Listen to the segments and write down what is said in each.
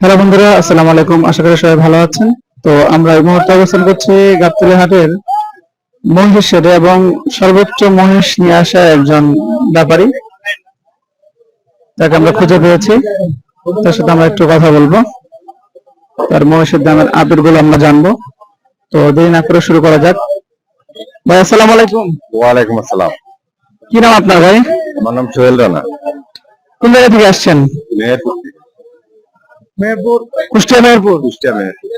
Hello বন্ধুরা আসসালামু আলাইকুম। আশা করি সবাই ভালো আছেন। তো আমরা এই মুহূর্তে অবস্থান করছি গাবতলী হাটের মহিষের এবং সর্বোচ্চ মহিষ নিয়ে আসা একজন ব্যাপারী। তাকে আমরা খুঁজে পেয়েছি। তার সাথে আমরা একটু কথা বলব। তার মহিষের দামের আপেরগুলো আমরা জানব। তো দেরি না করে শুরু করা যাক। ভাই আসসালামু আলাইকুম। ওয়ালাইকুম আসসালাম। কি নাম আপনার ভাই? আমার নাম সোহেল রানা। কোন জায়গা থেকে আসছেন? মেহেরপুর। মেহেরপুর। কুষ্টিয়া মেহেরপুর। কুষ্টিয়া মেহেরপুর।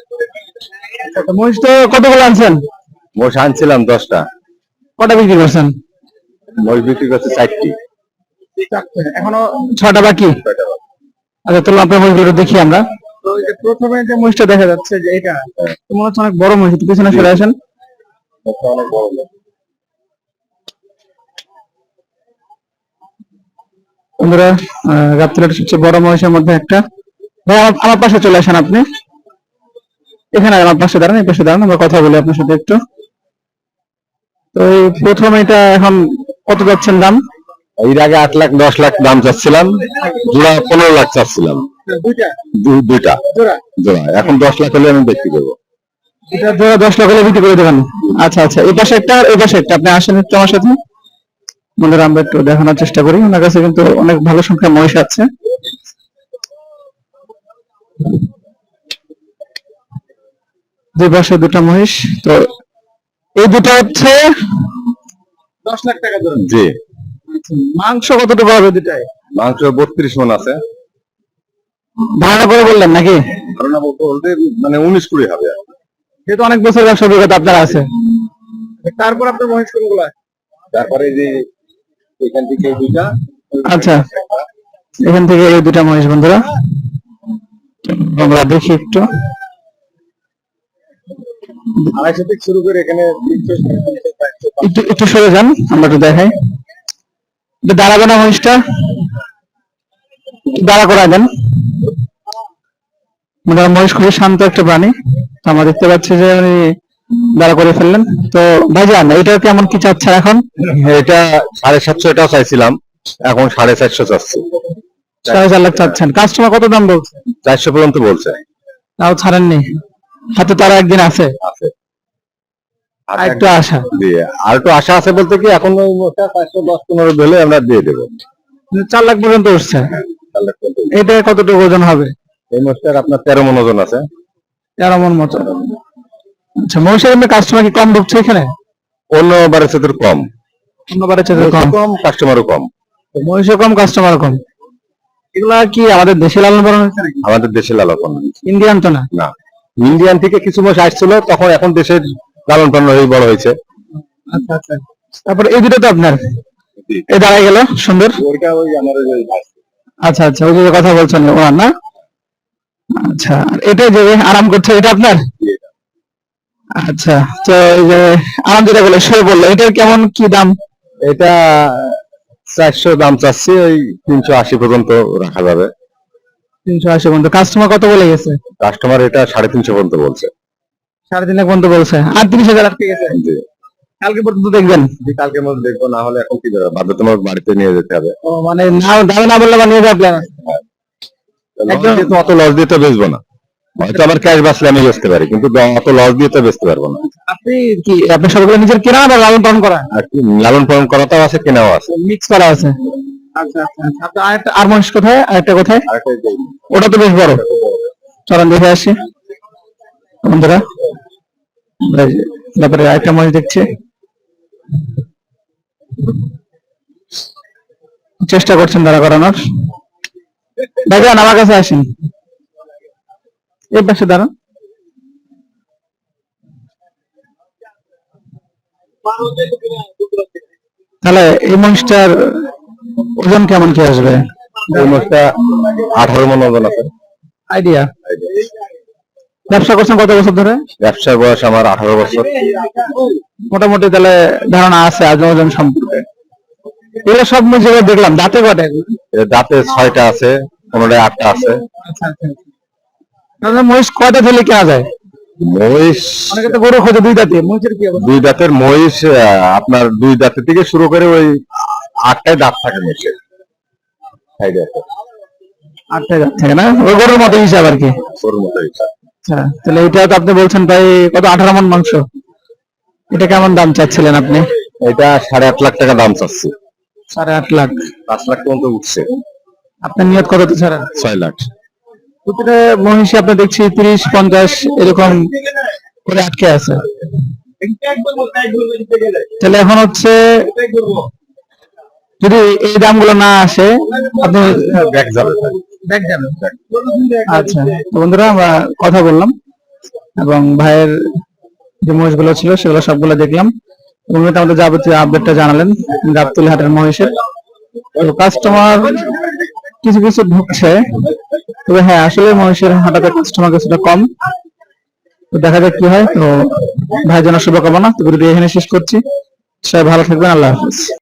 তো মহিষ তো কতগুলো আনছেন? আনছিলাম দশটা। কটা বিক্রি করছেন? মোষ বিক্রি করছে চারটি। এখনও ছটা বাকি? আচ্ছা তাহলে আপনার মহিষগুলো দেখি আমরা। তো প্রথমে যে মহিষটা দেখা যাচ্ছে যে এটা তো মনে হচ্ছে অনেক বড় মহিষ পিছনে সরে আসেন। অনেক বড় বন্ধুরা আহ, গাবতলীর সবচেয়ে বড় মহিষের মধ্যে একটা। ভাই আমার আমার পাশে চলে আসেন আপনি। এখানে আমার পাশে দাঁড়ান এই পাশে দাঁড়ান আমরা কথা বলি আপনার সাথে একটু। তো এই প্রথম এটা এখন কত যাচ্ছেন দাম? এর আগে আট লাখ দশ লাখ দাম চাচ্ছিলাম জোড়া পনেরো লাখ চাচ্ছিলাম। দুইটা? দুইটা। জোড়া? এখন দশ লাখ হলে আমি বিক্রি করব। এটা জোড়া দশ লাখ হলে বিক্রি করে দেবেন। আচ্ছা আচ্ছা এই পাশে একটা এই পাশে একটা। আপনি আসেন একটু আমার সাথে। বন্ধুরা আমরা একটু দেখানোর চেষ্টা করি। ওনার কাছে কিন্তু অনেক ভালো সংখ্যা মহিষ আছে। দুই পাশে দুটো মহিষ তো এই দুটো হচ্ছে দশ লাখ টাকা ধরুন। জি। মাংস কতটুকু হবে দুটাই মাংস বত্রিশ মন আছে। ভাড়া করে বললেন নাকি? ধারণা বলতে বলতে মানে উনিশ কুড়ি হবে। যেহেতু অনেক বছর ব্যবসা অভিজ্ঞতা আপনার আছে। তারপর আপনার মহিষ কোনগুলো তারপরে যে এখান থেকে দুইটা আচ্ছা। এখান থেকে এই দুটা মহিষ বন্ধুরা। আমরা দেখি একটু। আড়াইশো থেকে শুরু করে এখানে একটু একটু সরে যান আমরা একটু দেখাই। দাঁড়াবে না মহিষটা। দাঁড়া করা মহিষ খুবই শান্ত একটা প্রাণী। আমরা দেখতে পাচ্ছি যে উনি দাঁড়া করে ফেললেন। তো ভাইজান এটা কেমন কি চাচ্ছেন এখন? এটা সাড়ে সাতশো এটাও চাইছিলাম। এখন সাড়ে চারশো চাচ্ছি। সাড়ে চার লাখ চাচ্ছেন। কাস্টমার কত দাম বলছে? চারশো পর্যন্ত বলছে। তাও ছাড়েননি। হাতে তারা একদিন আছে। আছে। আর একটু আশা। জি, আর একটু আশা আছে বলতে কি এখন ওই চারশো দশ পনেরো ধরে আমরা দিয়ে দেবো। মানে চার লাখ পর্যন্ত উঠছে। কিন্তু এটা কতটুকু ওজন হবে? এই মোটটার আপনার তেরো মন ওজন আছে। তেরো মন মতো। আচ্ছা মহিষের এমনি কাস্টমার কি কম ঢুকছে এখানে? অন্য বারের সাথে কম। অন্যবারের চেয়ে কম। কম কাস্টমারও কম। মহিষও কম কাস্টমার কম। এগুলা কি আমাদের দেশে লালন পালন হচ্ছে নাকি? আমাদের দেশে লালন পালন ইন্ডিয়ান তো না? না। ইন্ডিয়ান থেকে কিছু মাস আসছিল তখন এখন দেশের লালন পালন হয়ে বড় হয়েছে। আচ্ছা আচ্ছা। তারপর এই দুটো তো আপনার? দাঁড়ায় গেল সুন্দর। ওইটা ওই আমাদের আচ্ছা আচ্ছা ওই যে কথা বলছেন ওনার না? আচ্ছা আর এটা যে আরাম করছে এটা আপনার? আচ্ছা তো এই যে আরাম যেটা বলে সে বলল এটার কেমন কি দাম? এটা চারশো দাম চাচ্ছি ওই তিনশো আশি পর্যন্ত রাখা যাবে। তিনশো আশি পর্যন্ত। কাস্টমার কত বলে গেছে? কাস্টমার এটা সাড়ে তিনশো পর্যন্ত বলছে। সাড়ে তিন লাখ পর্যন্ত বলছে। আর তিরিশ হাজার আটকে গেছে। কালকে পর্যন্ত দেখবেন। জি, কালকের মধ্যে দেখব না হলে এখন কি যাবে বাধ্যতামূলক বাড়িতে নিয়ে যেতে হবে। ও মানে না দামে না বললে নিয়ে যাওয়ার প্ল্যান একদম- অত লস দিয়ে তো বেচবো না। হয়তো আমার ক্যাশ বাঁচলে আমি বেচতে পারি কিন্তু অত লস দিয়ে তো বেচতে পারব না। আপনি কি আপনি সবগুলো নিজের কেনা বা লালন পালন করা আর লালন পালন করাটাও আছে কেনাও আছে। মিক্স করা আছে। আচ্ছা আচ্ছা আচ্ছা। আরেকটা আর মহিষ কোথায়? আরেকটা কোথায়? ওটা তো বেশ বড়। চলেন দেখে আসি। বন্ধুরা ব্যাপারে আরেকটা মহিষ দেখছি। চেষ্টা করছেন দাঁড়া করানোর। দাদা আমার কাছে আসেন। এই পাশে দাঁড়ান। তাহলে এই মহিষটার ওজন কেমন কি আসবে? এই আঠারো মন ওজন আছে। আইডিয়া ব্যবসা করছেন কত বছর ধরে? ব্যবসার বয়স আমার আঠারো বছর। মোটামুটি তাহলে ধারণা আছে আজ ওজন সম্পর্কে। এগুলো সব মহিষ দেখলাম দাঁতে কটা দাঁতে ছয়টা আছে পনেরো আটটা আছে। আচ্ছা আচ্ছা তাহলে মহিষ কয়টা থেকে কেনা যায়? মহিষ অনেকে তো গরু খোঁজে দুই দাঁতে মহিষের কি অবস্থা? দুই দাঁতের মহিষ আপনার দুই দাঁতের থেকে শুরু করে ওই আটটায় দাঁত থাকে মহিষের। সাইডে না? ওই গরুর মতো হিসাব আর কি। গরুর মতো হিসাব। আচ্ছা তাহলে এটা তো আপনি বলছেন প্রায় কত আঠারো মন মাংস? এটা কেমন দাম চাচ্ছিলেন আপনি? এটা সাড়ে আট লাখ টাকা দাম চাচ্ছি। সাড়ে আট লাখ। পাঁচ লাখ পর্যন্ত উঠছে। আপনার নিয়ত কত তো ছাড়া? ছয় লাখ। প্রতিটা মহিষে আপনি দেখছি তিরিশ পঞ্চাশ এরকম করে আটকে আছে। তাহলে এখন হচ্ছে যদি এই দামগুলো না আসে আপনি যাবে। আচ্ছা তো বন্ধুরা আমরা কথা বললাম এবং ভাইয়ের যে মহিষগুলো ছিল সেগুলো সবগুলো দেখলাম। এবং আমাদের যাবতীয় আপডেটটা জানালেন গাবতুলি হাটের মহিষের। কাস্টমার কিছু কিছু ঢুকছে। তবে হ্যাঁ আসলে মহিষের হাটাতে কাস্টমার কিছুটা কম। তো দেখা যাক কি হয়। তো ভাই জন্য শুভকামনা। তো ভিডিও এখানে শেষ করছি। সবাই ভালো থাকবেন। আল্লাহ হাফিজ।